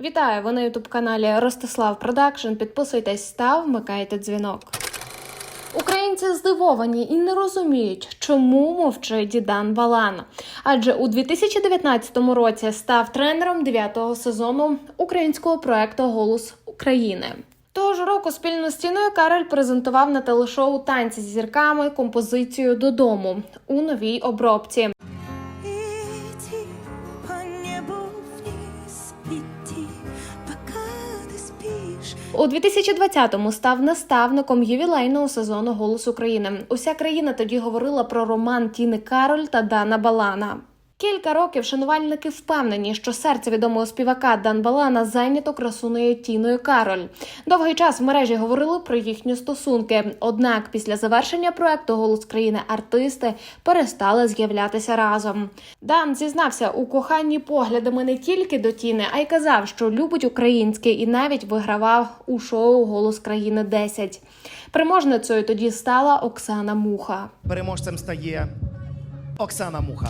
Вітаю! Ви на ютуб каналі Ростислав Продакшн. Підписуйтесь та вмикайте дзвінок. Українці здивовані і не розуміють, чому мовчить Дідан Балан. Адже у 2019 році став тренером 9-го сезону українського проекту Голос України. Того ж року спільно з Тіною Кароль презентував на телешоу танці з зірками композицію додому у новій обробці. У 2020-му став наставником ювілейного сезону Голос України. Уся країна тоді говорила про роман Тіни Кароль та Дана Балана. Кілька років шанувальники впевнені, що серце відомого співака Дан Балана зайнято красуною Тіною Кароль. Довгий час в мережі говорили про їхні стосунки. Однак після завершення проекту Голос країни артисти перестали з'являтися разом. Дан зізнався у коханні поглядами не тільки до Тіни, а й казав, що любить українське і навіть вигравав у шоу Голос країни 10 Переможницею тоді стала Оксана Муха. Переможцем стає Оксана Муха.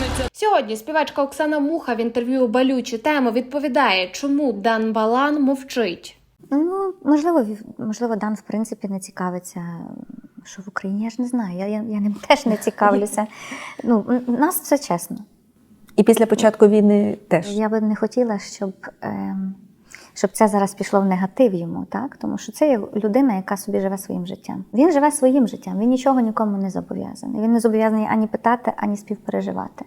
Переможниця. Сьогодні співачка Оксана Муха в інтерв'ю балючі теми відповідає, чому Дан Балан мовчить. Ну, можливо, можливо, Дан в принципі не цікавиться, що в Україні. Я ж не знаю. Я, я, я ним теж не цікавлюся. Ну, нас все чесно. І після початку війни теж. Я би не хотіла, щоб, ем, щоб це зараз пішло в негатив йому, так? Тому що це є людина, яка собі живе своїм життям. Він живе своїм життям, він нічого нікому не зобов'язаний. Він не зобов'язаний ані питати, ані співпереживати.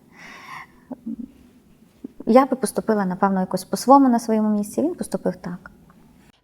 Я би поступила, напевно, якось по-своєму на своєму місці. Він поступив так.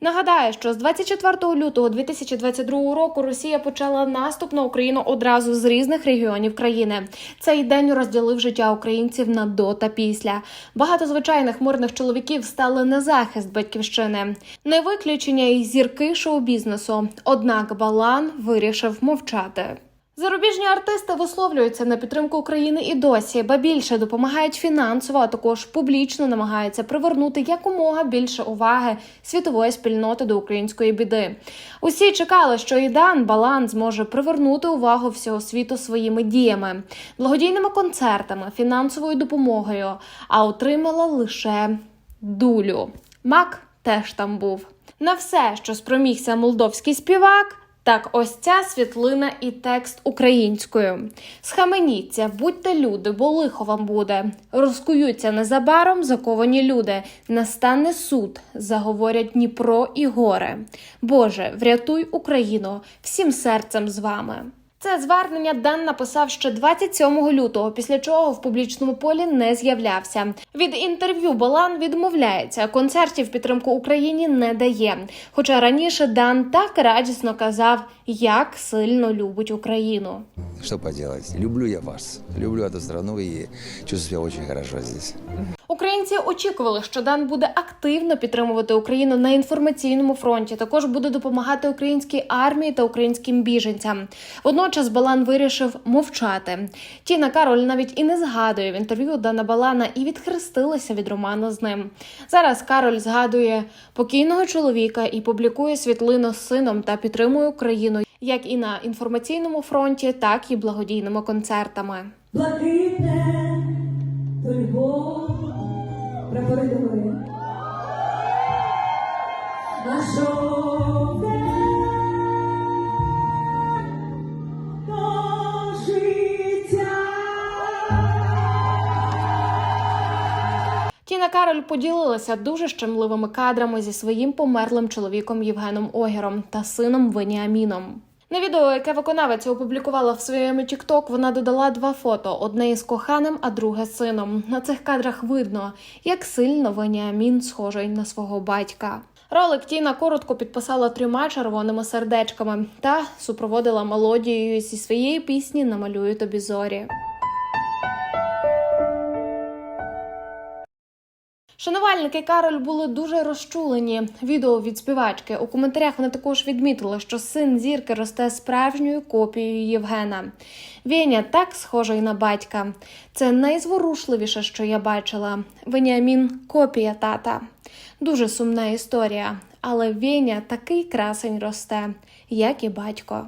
Нагадаю, що з 24 лютого 2022 року Росія почала наступ на Україну одразу з різних регіонів країни. Цей день розділив життя українців на до та після. Багато звичайних мирних чоловіків стали на захист батьківщини. Не виключення й зірки шоу-бізнесу. Однак Балан вирішив мовчати. Зарубіжні артисти висловлюються на підтримку України і досі, ба більше допомагають фінансово, а також публічно намагаються привернути якомога більше уваги світової спільноти до української біди. Усі чекали, що і Дан Балан зможе привернути увагу всього світу своїми діями, благодійними концертами, фінансовою допомогою, а отримала лише дулю. Мак теж там був. На все, що спромігся молдовський співак. Так, ось ця світлина і текст українською. Схаменіться, будьте люди, бо лихо вам буде. Розкуються незабаром заковані люди. Настане суд, заговорять Дніпро і горе. Боже, врятуй Україну всім серцем з вами. Це звернення Дан написав ще 27 лютого, після чого в публічному полі не з'являвся. Від інтерв'ю Балан відмовляється, концертів підтримку Україні не дає. Хоча раніше Дан так радісно казав, як сильно любить Україну. Что поделать? Люблю я вас. Люблю эту страну и чувствую себя очень хорошо здесь. Українці очікували, що Дан буде активно підтримувати Україну на інформаційному фронті. Також буде допомагати українській армії та українським біженцям. Водночас Балан вирішив мовчати. Тіна Кароль навіть і не згадує в інтерв'ю Дана Балана і відхрестилася від роману з ним. Зараз Кароль згадує покійного чоловіка і публікує світлину з сином та підтримує Україну як і на інформаційному фронті, так і благодійними концертами. блакитне, то Львов, прапори. Тіна Кароль поділилася дуже щемливими кадрами зі своїм померлим чоловіком Євгеном Огіром та сином Веніаміном. На відео, яке виконавець опублікувала в своєму TikTok, вона додала два фото: одне із коханим, а друге сином. На цих кадрах видно, як сильно Веніамін схожий на свого батька. Ролик Тіна коротко підписала трьома червоними сердечками та супроводила мелодією зі своєї пісні Намалюю тобі зорі. Шанувальники Кароль були дуже розчулені. Відео від співачки у коментарях вони також відмітили, що син зірки росте справжньою копією Євгена. Веня так схожий на батька. Це найзворушливіше, що я бачила. Веніамін копія тата. Дуже сумна історія, але Веня такий красень росте, як і батько.